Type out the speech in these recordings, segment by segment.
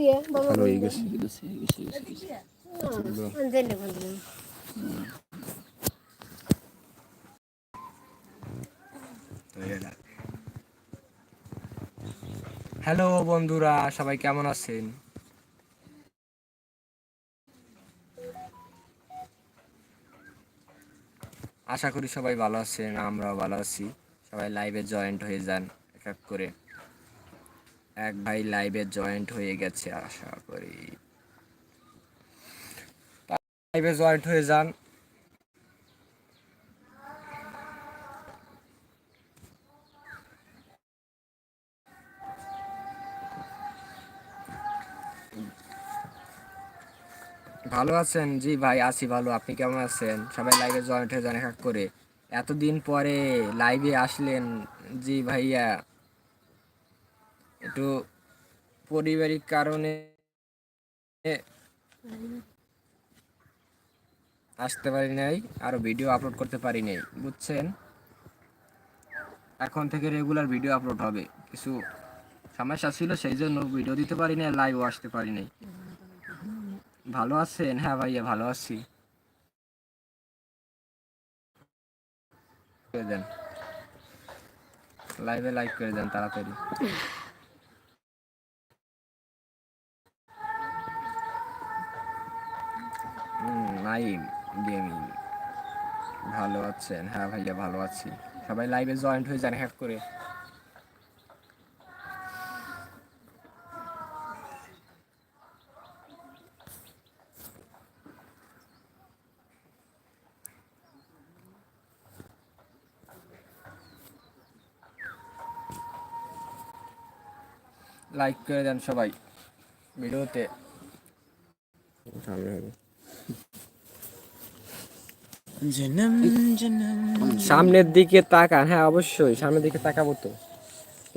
দিয়ে ভালো হয়ে গেছে। হ্যালো বন্ধুরা সবাই কেমন আছেন? আশা করি সবাই ভালো আছেন আমরাও ভালো আছি। সবাই লাইভে জয়েন্ট হয়ে যান এক এক করে। এক ভাই লাইভে জয়েন্ট হয়ে গেছে, আশা করি। লাইভে জয়েন্ট হয়ে যান। ভালো আছেন? জি ভাই, আছি ভালো। আপনি কেমন আছেন? সবাই লাইভে জয়েন্ট হয়ে যান এক করে। এতদিন পরে লাইভে আসলেন। জি ভাইয়া একটু পারিবারিক কারণে আসতে পারি নাই, আর ভিডিও আপলোড করতে পারি নাই, বুঝছেন? এখন থেকে রেগুলার ভিডিও আপলোড হবে। কিছু সমস্যা ছিল, সেই জন্য ভিডিও দিতে পারি নাই লাইভও আসতে পারি নাই। ভালো আছেন? হ্যাঁ ভাইয়া, ভালো আছি। লাইভে লাইক করে দেন তাড়াতাড়ি। নাইম গেমিং ভালো আছেন? হ্যাঁ ভাইয়া, ভালো আছি। সবাই লাইভে জয়েন্ট হয়ে যান, হ্যাক করে। লাইক করে দেন সবাই। ভিডিওতে। সামনের দিকে তাকান হ্যাঁ অবশ্যই সামনের দিকে তাকাবো তো।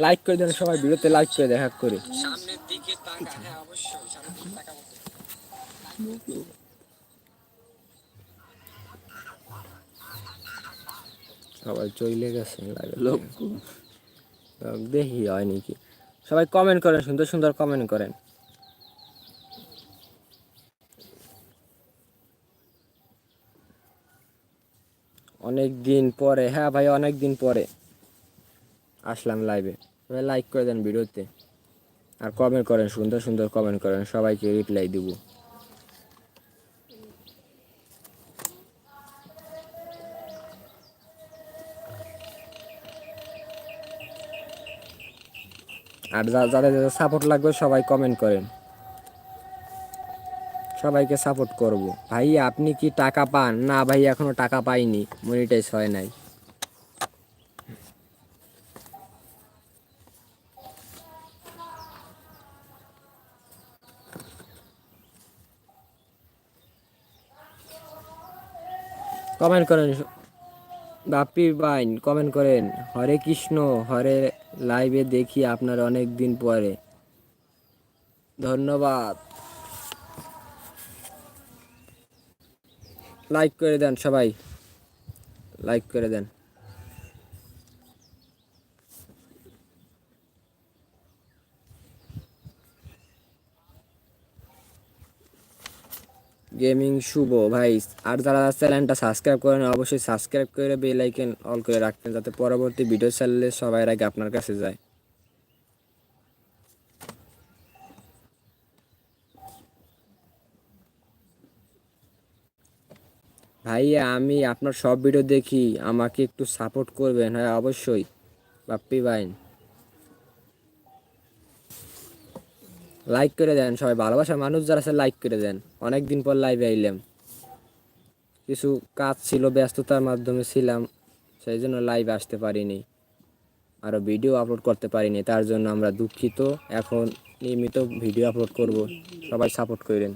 লাইক করে দেন সবাই ভিডিওতে লাইক করে হ্যাক করে। সামনের দিকে তাকান হ্যাঁ অবশ্যই সামনের দিকে তাকাবো সবাই চলে গেছে লাগে লোক। দেখি হয় নাকি? সবাই কমেন্ট করেন সুন্দর সুন্দর কমেন্ট করেন। অনেক দিন পরে হ্যাঁ ভাই অনেক দিন পরে আসলাম লাইভে সবাই লাইক করে দেন ভিডিওতে। আর কমেন্ট করেন, সুন্দর সুন্দর কমেন্ট করেন, সবাইকে রিপ্লাই দিব। আর যাদের যাদের সাপোর্ট লাগবে, সবাই কমেন্ট করেন। সবাইকে সাপোর্ট করব। ভাই আপনি কি টাকা পান? না ভাই এখনও টাকা পাইনি। মনিটাইজ হয় নাই। কমেন্ট করেন। বাপ্পি বাইন কমেন্ট করেন। হরে কৃষ্ণ, হরে লাইভে দেখি আপনার অনেক দিন পরে। ধন্যবাদ। লাইক করে দেন সবাই। লাইক করে দেন। গেমিং শুভ। ভাই, আর যারা চ্যানেলটা সাবস্ক্রাইব করেন অবশ্যই সাবস্ক্রাইব করে বেল আইকন অল করে রাখবেন, যাতে পরবর্তী ভিডিও চাইলে সবাই আগে আপনার কাছে যায়। ভাইয়া, আমি আপনার সব ভিডিও দেখি। আমাকে একটু সাপোর্ট করবেন হ্যাঁ অবশ্যই। বাপ্পি ভাই। লাইক করে দেন সবাই, ভালোবাসার মানুষ যারা আছে লাইক করে দেন। অনেক দিন পর লাইভে আইলাম। কিছু কাজ ছিল, ব্যস্ততার মাধ্যমে ছিলাম, সেই জন্য লাইভ আসতে পারিনি। আরও ভিডিও আপলোড করতে পারিনি, তার জন্য আমরা দুঃখিত। এখন নিয়মিত ভিডিও আপলোড করব। সবাই সাপোর্ট করেন।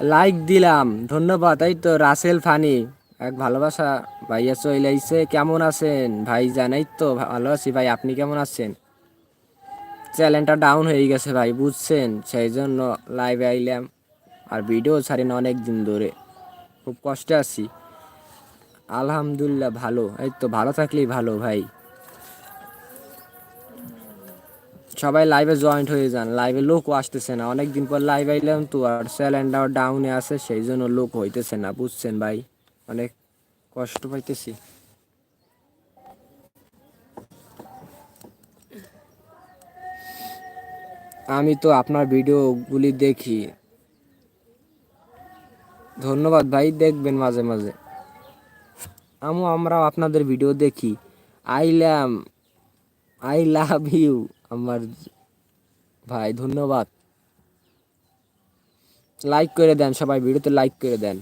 লাইক দিলাম। ধন্যবাদ। এই তো রাসেল ফানি, এক ভালোবাসা ভাইয়া চলে আইছে। কেমন আছেন? ভাই জানাই তো, ভালো আছি। ভাই, আপনি কেমন আছেন? চ্যানেলটা ডাউন হয়ে গেছে ভাই, বুঝছেন? সেই জন্য লাইভে আইলাম। আর ভিডিও ছাড়েন অনেক দিন ধরে। খুব কষ্টে আছি। আলহামদুলিল্লাহ, ভালো। এই তো ভালো থাকলেই ভালো ভাই। সবাই লাইভে জয়েন্ট হয়ে যান লাইভে লোকও আসতেছে না। অনেক দিন পর লাইভ আইলাম তো আর স্যালেন্ডার ডাউনে আছে, সেই জন্য লোক হইতেছে না, বুঝছেন ভাই? অনেক কষ্ট পাইতেছি। আমি তো আপনার ভিডিওগুলি দেখি। ধন্যবাদ ভাই, দেখবেন মাঝে মাঝে। আমু আমরাও আপনাদের ভিডিও দেখি। আইলাম আই লাভ ইউ আমার ভাই, ধন্যবাদ। লাইক করে দেন সবাই, ভিডিওতে লাইক করে দেন।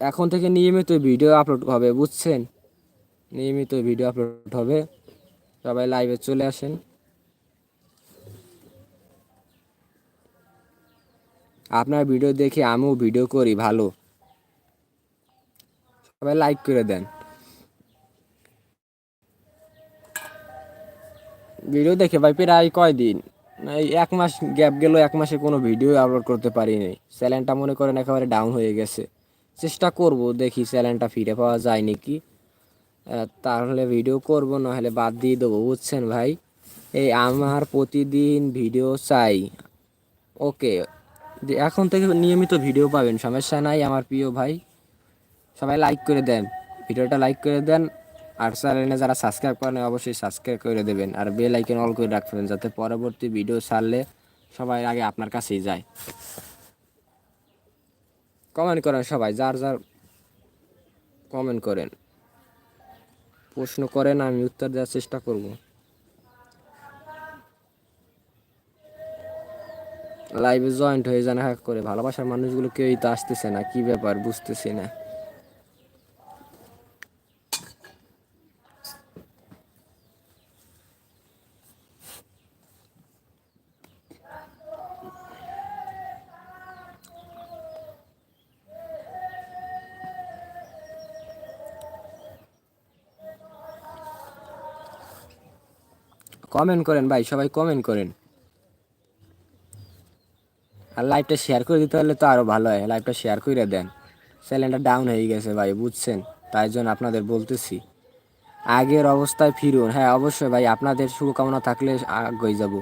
এখন থেকে নিয়মিত ভিডিও আপলোড হবে, বুঝছেন? নিয়মিত ভিডিও আপলোড হবে। সবাই লাইভে চলে আসেন। আপনার ভিডিও দেখে আমিও ভিডিও করি, ভালো। সবাই লাইক করে দেন। ভিডিও দেখে ভাই প্রায় কয়দিন? এক মাস গ্যাপ গেল, এক মাসে কোনো ভিডিও আপলোড করতে পারিনি। চ্যানেলটা মনে করেন একেবারে ডাউন হয়ে গেছে। চেষ্টা করব দেখি চ্যানেলটা ফিরে পাওয়া যায় নাকি। তাহলে ভিডিও করব, নাহলে বাদ দিয়ে দেবো, বুঝছেন ভাই? এই আমার প্রতিদিন ভিডিও চাই। ওকে এখন থেকে নিয়মিত ভিডিও পাবেন, সমস্যা নাই আমার প্রিয় ভাই। সবাই লাইক করে দেন ভিডিওটা লাইক করে দেন। আর চ্যানেলে যারা সাবস্ক্রাইব করেন অবশ্যই সাবস্ক্রাইব করে দেবেন আর বেল আইকন অল করে রাখবেন যাতে পরবর্তী ভিডিও ছাড়লে সবাই আগে আপনার কাছেই যায়। কমেন্ট করেন সবাই, যার যার কমেন্ট করেন। প্রশ্ন করেন, আমি উত্তর দেওয়ার চেষ্টা করব। লাইভে জয়েন্ট হয়ে যান, হ্যাক করে। ভালোবাসার মানুষগুলো কেউই তো আসতেছে না, কি ব্যাপার? বুঝতেছি না। কমেন্ট করেন ভাই, সবাই কমেন্ট করেন। আর লাইভটা শেয়ার করে দিতে পারলে তো আরও ভালো হয়। লাইভটা শেয়ার করে দেন। চ্যানেলটা ডাউন হয়ে গেছে ভাই, বুঝছেন? তাই জন্য আপনাদের বলতেছি। আগের অবস্থায় ফিরুন। হ্যাঁ অবশ্যই ভাই, আপনাদের শুভকামনা থাকলে আগে যাব।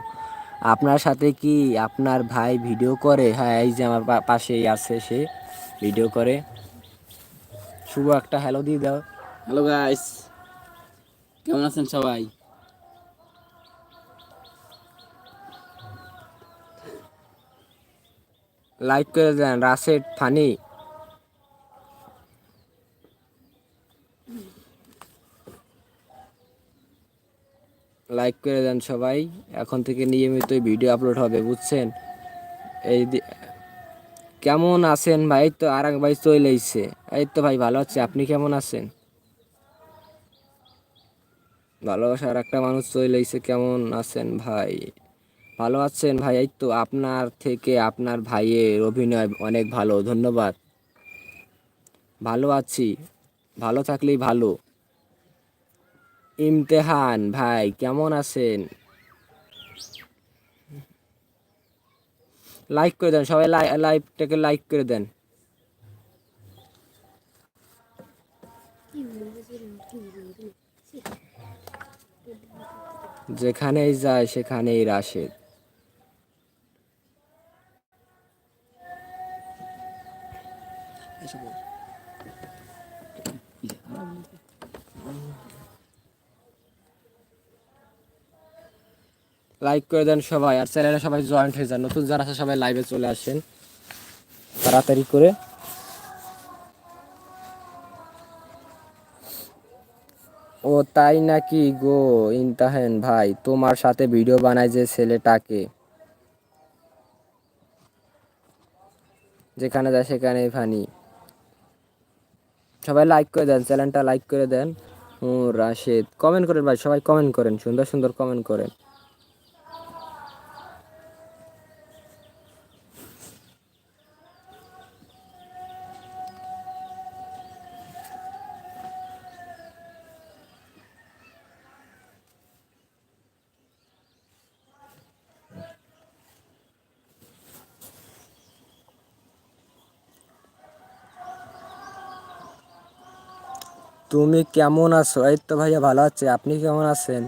আপনার সাথে কি আপনার ভাই ভিডিও করে? হ্যাঁ এই যে আমার পাশেই আছে সে ভিডিও করে। শুভ একটা হ্যালো দিয়ে দাও। হ্যালো গাইস কেমন আছেন সবাই? লাইক করে দেন, রাশেদ, ফানি। লাইক করে দেন সবাই। এখন থেকে নিয়মিত ভিডিও আপলোড হবে, বুঝছেন? এই কেমন আছেন ভাই? তো আর এক ভাই চলে এসছে। এই তো ভাই, ভালো আছে। আপনি কেমন আছেন? ভালোবাসা আর একটা মানুষ চলে এসছে। কেমন আছেন ভাই? ভালো আছেন ভাই? এই তো আপনার থেকে আপনার ভাইয়ের অভিনয় অনেক ভালো, ধন্যবাদ। ভালো আছি, ভালো থাকলেই ভালো। ইমতেহান ভাই, কেমন আছেন? লাইক করে দেন, সবাই লাইভটাকে লাইক করে দেন। যেখানেই যায়, সেখানেই রাশেদ। লাইক করে দেন সবাই, আর চ্যানেলে সবাই জয়েন্ট হয়ে যান। নতুন যারা আছে, সবাই লাইভে চলে আসেন। তাড়াতাড়ি করে। ও, তাই নাকি গো? ইন্তাহেন ভাই, তোমার সাথে ভিডিও বানায় যে ছেলেটাকে। যেখানে যায় সেখানে ফানি। সবাই লাইক করে দেন, চ্যানেলটা লাইক করে দেন। ও রাশেদ। কমেন্ট করেন ভাই, সবাই কমেন্ট করেন। সুন্দর সুন্দর কমেন্ট করেন। তুমি কেমন আছো? এই তো ভাইয়া ভালো আছে। আপনি কেমন আছেন?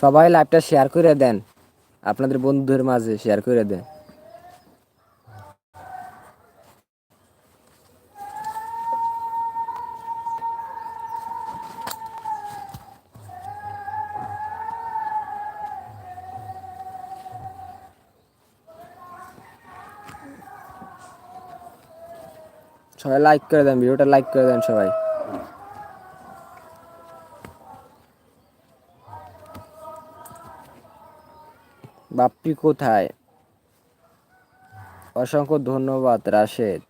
সবাই লাইভটা শেয়ার করে দেন। আপনাদের বন্ধুদের মাঝে শেয়ার করে দেন। সবাই লাইক করে দেন ভিডিওটা লাইক করে দেন সবাই। বাপ্পি কোথায়? অসংখ্য ধন্যবাদ রাশেদ।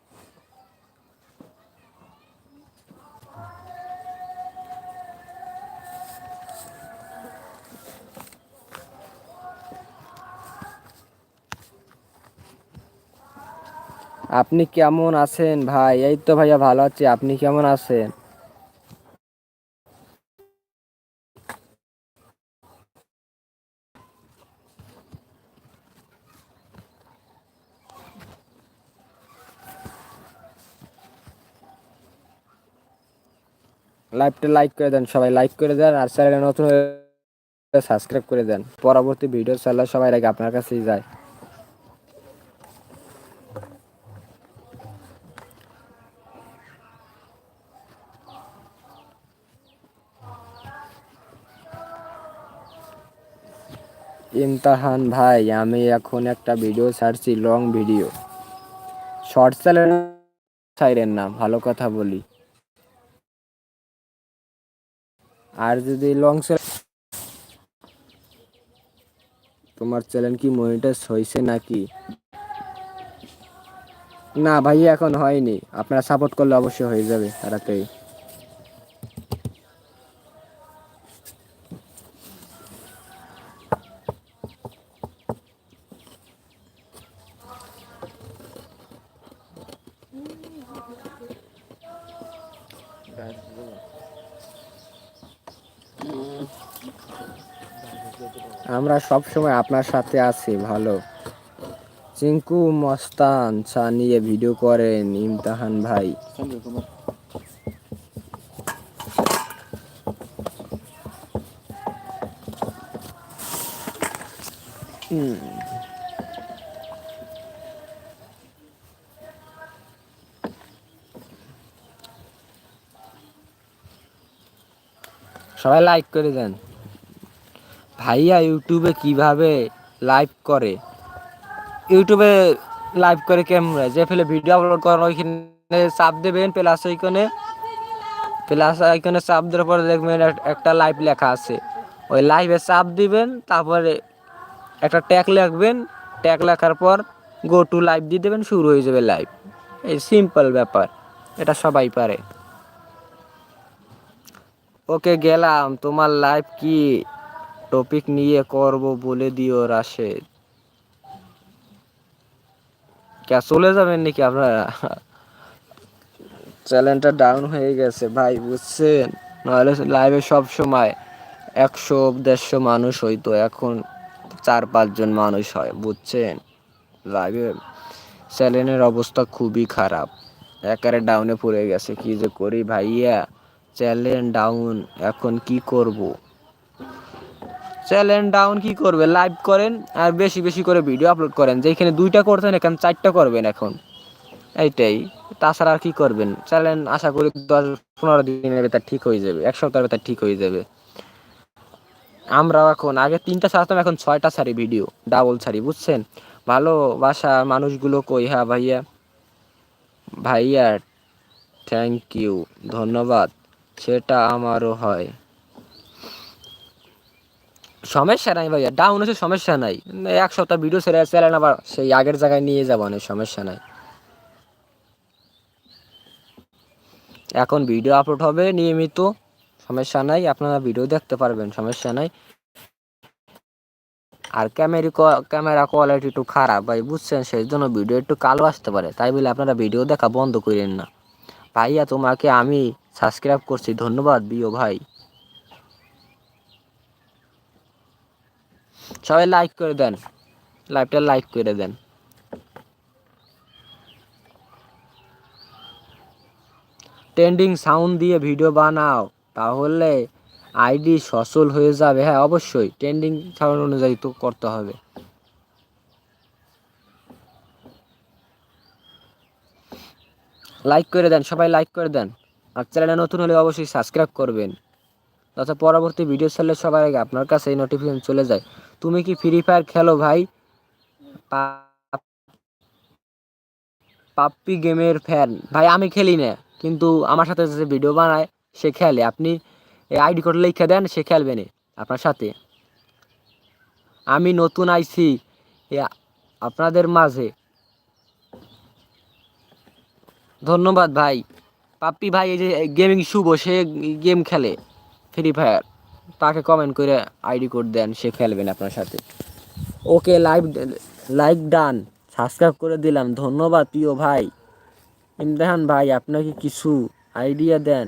আপনি কেমন আছেন ভাই? এই তো ভাইয়া ভালো আছি। আপনি কেমন আছেন? লাইভটা লাইক করে দেন, সবাই লাইক করে দেন আর চ্যানেলে নতুন সাবস্ক্রাইব করে দেন। পরবর্তী ভিডিও চাইলে সবাই আগে আপনার কাছেই যায়। ইমতাহান ভাই, আমি এখন একটা ভিডিও ছাড়ছি লং ভিডিও শর্ট চ্যানেল ছাইরেন না, ভালো কথা বলি। আর যদি লং তোমার চ্যানেল কি মনিটাইজ হয়েছে নাকি? না ভাই, এখন হয়নি। আপনারা সাপোর্ট করলে অবশ্যই হয়ে যাবে, তাড়াতাড়ি আমরা সব সময় আপনার সাথে আছি, ভালো। চিঙ্কু, মস্তান চা নিয়ে ভিডিও করেন, ইমতাহান ভাই। সবাই লাইক করে দেন। ভাইয়া ইউটিউবে কীভাবে লাইভ করে? ইউটিউবে লাইভ করে ক্যামেরা যে ফেলে ভিডিও আপলোড করেন ওইখানে চাপ দেবেন প্লাস ওইখানে প্লাস ওইখানে চাপ দেওয়ার পরে দেখবেন একটা লাইভ লেখা আছে। ওই লাইভে চাপ দিবেন, তারপরে একটা ট্যাগ লিখবেন। ট্যাগ লেখার পর গো টু লাইভ দিয়ে দেবেন, শুরু হয়ে যাবে লাইভ এই সিম্পল ব্যাপার, এটা সবাই পারে। ওকে, গেলাম। তোমার লাইভ কি? টপিক নিয়ে করব বলে দিও রাশেদ। কে চলে যাবেন নাকি আপনারা? চ্যানেলটা ডাউন হয়ে গেছে, ভাই, বুঝছেন? নাহলে লাইভে সব সময় একশো, দেড়শো মানুষ হইতো, এখন চার পাঁচজন মানুষ হয়, বুঝছেন? লাইভে চ্যানেলের অবস্থা খুবই খারাপ একারে ডাউনে পড়ে গেছে, কি যে করি ভাইয়া? চ্যানেল ডাউন এখন কি করব? চ্যানেল ডাউন কি করবে? লাইভ করেন আর বেশি বেশি করে ভিডিও আপলোড করেন। যেখানে দুইটা করতেন এখানে চারটা করবেন এখন। এইটাই। তাছাড়া আর কি করবেন? চ্যানেল আশা করি দশ, পনেরো দিনের ভেতর ঠিক হয়ে যাবে। এক সপ্তাহের ভেতর ঠিক হয়ে যাবে। আমরাও এখন, আগে তিনটা ছাড়তাম, এখন ছয়টা ছাড়ি ভিডিও ডাবল ছাড়ি, বুঝছেন? ভালোবাসা মানুষগুলো কই? হ্যাঁ ভাইয়া। ভাইয়া থ্যাংক ইউ ধন্যবাদ। সেটা আমারও হয়। সমস্যা নাই ভাইয়া ডাউন হচ্ছে সমস্যা নাই। এক সপ্তাহ ভিডিও ছেড়ে চ্যানেল আবার সেই আগের জায়গায় নিয়ে যাব না সমস্যা নাই। এখন ভিডিও আপলোড হবে, নিয়মিত, সমস্যা নাই, আপনারা ভিডিও দেখতে পারবেন, সমস্যা নাই। আর ক্যামেরি ক্যামেরা কোয়ালিটি একটু খারাপ, ভাই, বুঝছেন সেই জন্য ভিডিও একটু কালো আসতে পারে, তাই বলে আপনারা ভিডিও দেখা বন্ধ করেন না। ভাইয়া, তোমাকে আমি সাবস্ক্রাইব করছি, ধন্যবাদ বিও ভাই। সবাই লাইক করে দেন। লাইভটা লাইক করে দেন। ট্রেন্ডিং সাউন্ড দিয়ে ভিডিও বানাও, তাহলে আইডি সচল হয়ে যাবে। হ্যাঁ অবশ্যই ট্রেন্ডিং সাউন্ড অনুযায়ী তো করতে হবে। লাইক করে দেন, সবাই লাইক করে দেন। আর চ্যানেলে নতুন হলে অবশ্যই সাবস্ক্রাইব করবেন। যাতে পরবর্তী ভিডিও ছাড়লে সবার আগে আপনার কাছে এই নোটিফিকেশন চলে যায়। তুমি কি ফ্রি ফায়ার খেলো ভাই? পাপ্পি গেমের ফ্যান ভাই, আমি খেলি না, কিন্তু আমার সাথে যে ভিডিও বানায়, সে খেলে। আপনি আইডি কোড লিখে দেন, সে খেলবে না, আপনার সাথে। আমি নতুন আইছি আপনাদের মাঝে। ধন্যবাদ ভাই। পাপ্পি ভাই, এই যে গেমিং শুভ, সে গেম খেলে ফ্রি ফায়ার তাকে কমেন্ট করে আইডি কোড দেন, সে খেলবেন আপনার সাথে। Okay live like done subscribe করে দিলাম। ধন্যবাদ প্রিয় ভাই। ইমরান ভাই, আপনাকে কিছু আইডিয়া দেন।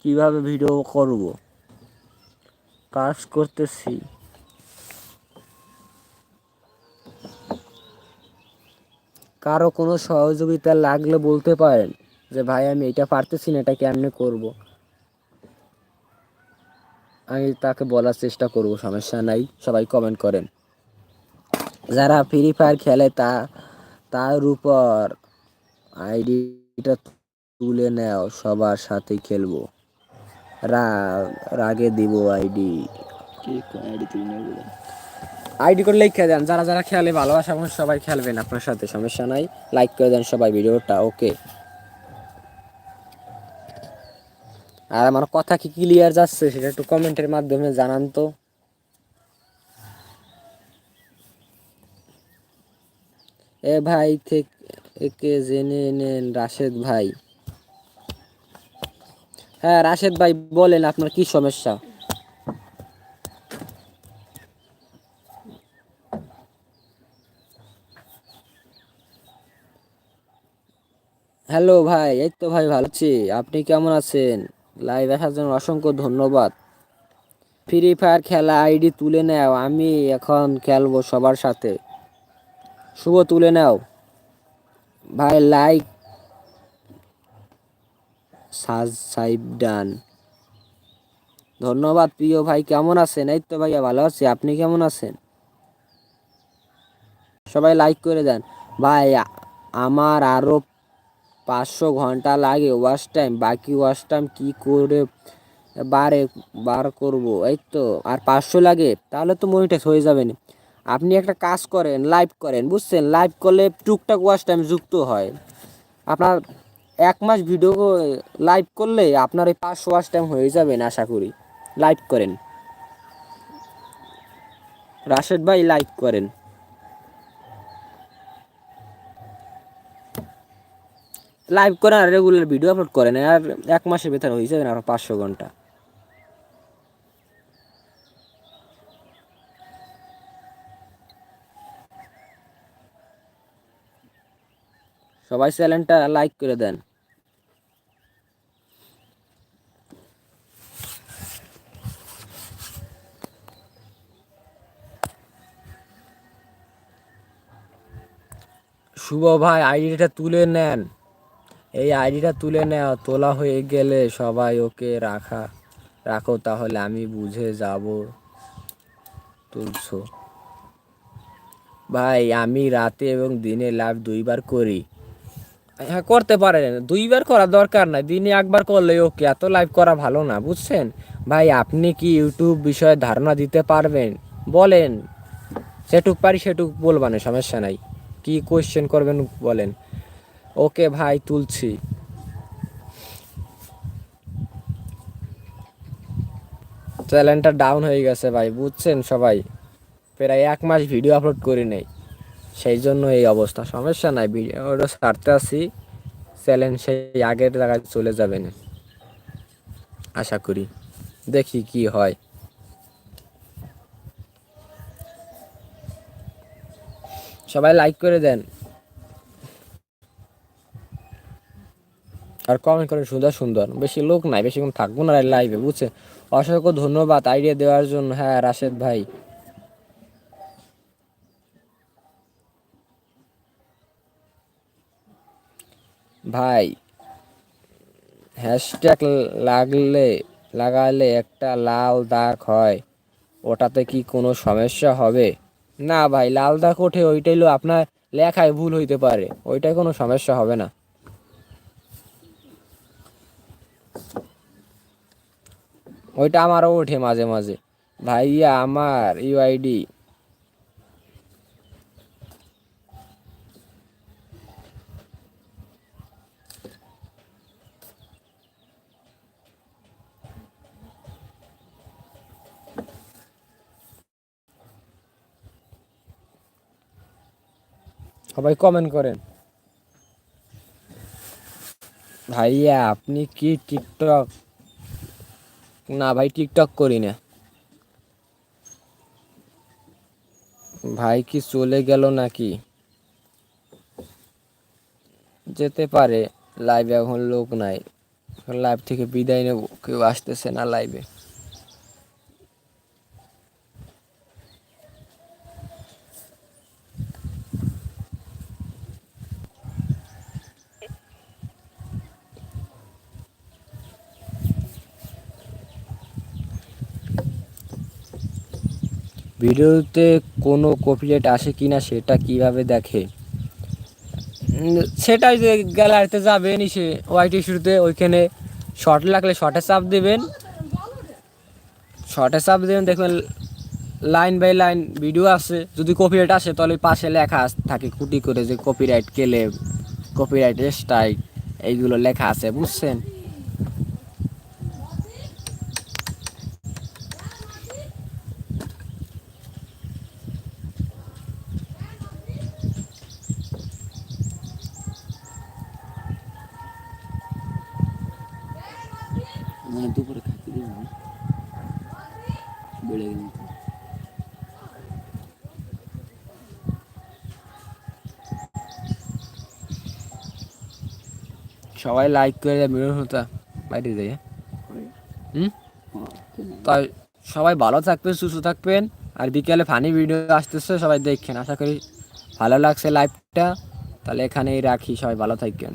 কীভাবে ভিডিও করব? কাজ করতেছি। কারও কোনো সহযোগিতা লাগলে বলতে পারেন যে, ভাই, আমি এটা পারতেছি না, এটা কেমনে করব? আমি তাকে বলার চেষ্টা করব সমস্যা নাই সবাই কমেন্ট করেন। যারা ফ্রি ফায়ার খেলে তা তার উপর আইডিটা তুলে নেও সবার সাথে খেলব। রাগে দিব আইডি আইডি করে লিখে দেন যারা যারা খেলে ভালোবাসা সবাই খেলবেন আপনার সাথে সমস্যা নাই। লাইক করে দেন সবাই ভিডিওটা ওকে আর আমার কথা কি ক্লিয়ার যাচ্ছে সেটা একটু কমেন্টের মাধ্যমে জানান তো। এ ভাই থেকে জেনে নেন রাশেদ ভাই। হ্যাঁ রাশেদ ভাই বলেন আপনার কি সমস্যা? হ্যালো ভাই, এই তো ভাই ভালো আছি। আপনি কেমন আছেন? লাইভ আসার জন্য অসংখ্য ধন্যবাদ। ফ্রি ফায়ার খেলা আইডি তুলে নাও, আমি এখন খেলব সবার সাথে। শুভ তুলে নাও। ভাই লাইক সাবস্ক্রাইব ডান ধন্যবাদ প্রিয় ভাই, কেমন আছেন? এই তো ভাইয়া ভালো আছি, আপনি কেমন আছেন? সবাই লাইক করে দেন। ভাই, আমার আরও পাঁচশো ঘণ্টা লাগে ওয়াশ টাইম বাকি ওয়াশ টাইম কি করে বারে, বার করব? এই তো, আর পাঁচশো লাগে? তাহলে তো মনিটাইজ হয়ে যাবে না। আপনি একটা কাজ করেন লাইভ করেন, বুঝছেন? লাইভ করলে টুকটাক ওয়াশ টাইম যুক্ত হয়। আপনার এক মাস ভিডিও লাইভ করলে আপনার এই পাঁচশো ওয়াশ টাইম হয়ে যাবে না, আশা করি। লাইভ করেন। রাশেদ ভাই লাইভ করেন। লাইভ করেন আর রেগুলার ভিডিও আপলোড করেন আর এক মাসের ভেতর হয়ে না আরও পাঁচশো ঘণ্টা। সবাই চ্যানেলটা লাইক করে দেন। শুভ ভাই আইডিটা তুলে নেন। এই আইডিটা তুলে নেওয়া তোলা হয়ে গেলে সবাই ওকে রাখা, রাখো তাহলে আমি বুঝে যাব তুলছো। ভাই, আমি রাতে এবং দিনে লাইভ দুইবার করি। হ্যাঁ করতে পারেন, দুইবার করা দরকার নাই দিনে একবার করলে ওকে এত লাইভ করা ভালো না, বুঝছেন? ভাই, আপনি কি ইউটিউব বিষয়ে ধারণা দিতে পারবেন? বলেন। সেটুক পারি সেটুক বলবানে, সমস্যা নাই। কি কোয়েশ্চেন করবেন বলেন। ওকে ভাই, তুলছি। চ্যানেলটা ডাউন হয়ে গেছে ভাই, বুঝছেন সবাই? প্রায় এক মাস ভিডিও আপলোড করি নেই। সেই জন্য এই অবস্থা, সমস্যা নাই, ভিডিওটা ছাড়তে আসি। চ্যানেল সেই আগের জায়গায় চলে যাবে না আশা করি। দেখি কি হয়। সবাই লাইক করে দেন। আর কমেন্ট করেন সুন্দর সুন্দর। বেশি লোক নাই, বেশিক্ষণ থাকব না লাইভে বুঝছে? অসংখ্য ধন্যবাদ আইডিয়া দেওয়ার জন্য হ্যাঁ রাশেদ ভাই। ভাই হ্যাশট্যাগ লাগলে, লাগালে একটা লাল দাগ হয়, ওটাতে কি কোনো সমস্যা হবে? না ভাই, লাল দাগ ওঠে, ওইটাই হলো আপনার লেখায় ভুল হইতে পারে ওইটাই কোনো সমস্যা হবে না। ওইটা আমারও ওঠে মাঝে মাঝে। ভাইয়া, আমার ইউআইডি সবাই কমেন্ট করেন। ভাইয়া, আপনি কি টিকটক না ভাই, টিকটক করি না। ভাই কি চলে গেল নাকি? যেতে পারে লাইভে এখন লোক নাই। লাইভ থেকে বিদায় নেব, কেউ আসতেছে না লাইভে ভিডিওতে কোনো কপিরাইট আসে কি না সেটা কীভাবে দেখে? সেটাই যে গ্যালারিতে যাবেন সে ওয়াইটি শুরুতে ওইখানে শর্ট লাগলে শর্টে চাপ দেবেন। শর্টে চাপ দেবেন, দেখবেন লাইন বাই লাইন ভিডিও আছে। যদি কপিরাইট আসে, তাহলে পাশে লেখা থাকে কুটি করে যে কপিরাইট কেলে কপিরাইট স্ট্রাইক এইগুলো লেখা আছে, বুঝছেন? দুপুরে খাইতে দিব না বেড়ে গেল সবাই লাইক করে ভিডিও হতা বাইরে যাই? হুম তাই সবাই ভালো থাকবেন সুস্থ থাকবেন আর বিকেলে ফানি ভিডিও আসতেছে সবাই দেখছেন আশা করি ভালো লাগছে লাইভটা তাহলে এখানেই রাখি সবাই ভালো থাকবেন